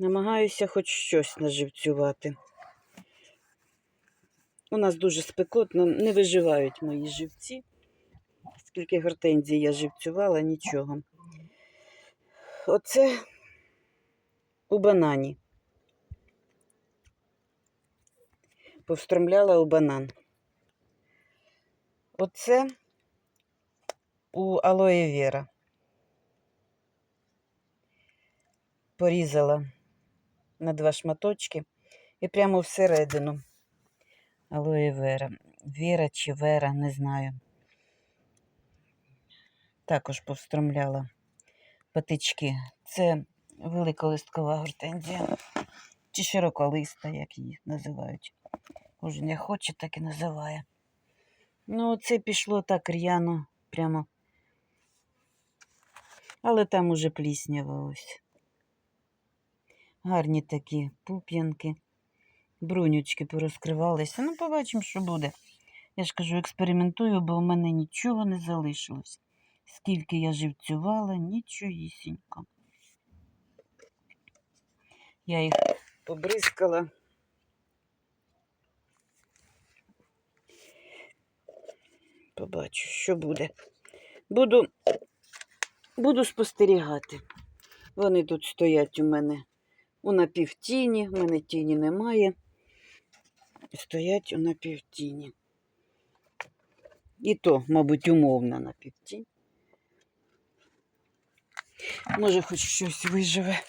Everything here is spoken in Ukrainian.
Намагаюся хоч щось наживцювати. У нас дуже спекотно, не виживають мої живці. Скільки гортензій я живцювала, нічого. Оце у банані. Повстромляла у банан. Оце у алоє вера. Порізала на два шматочки і прямо всередину. Алоє вера. Віра чи вера, не знаю. Також повстромляла патички. Це великолисткова гортензія. Чи широколиста, як її називають. Кожен як хоче, так і називає. Ну, це пішло так р'яно, прямо. Але там уже пліснява ось. Гарні такі пуп'янки. Брунючки порозкривалися. Ну, побачимо, що буде. Я ж кажу, експериментую, бо у мене нічого не залишилось. Скільки я живцювала, нічогісінько. Я їх побризкала. Побачу, що буде. Буду, буду спостерігати. Вони тут стоять у мене у напівтіні, в мене тіні немає. Стоять у напівтіні. І то, мабуть, умовно напівтінь. Може, хоч щось виживе.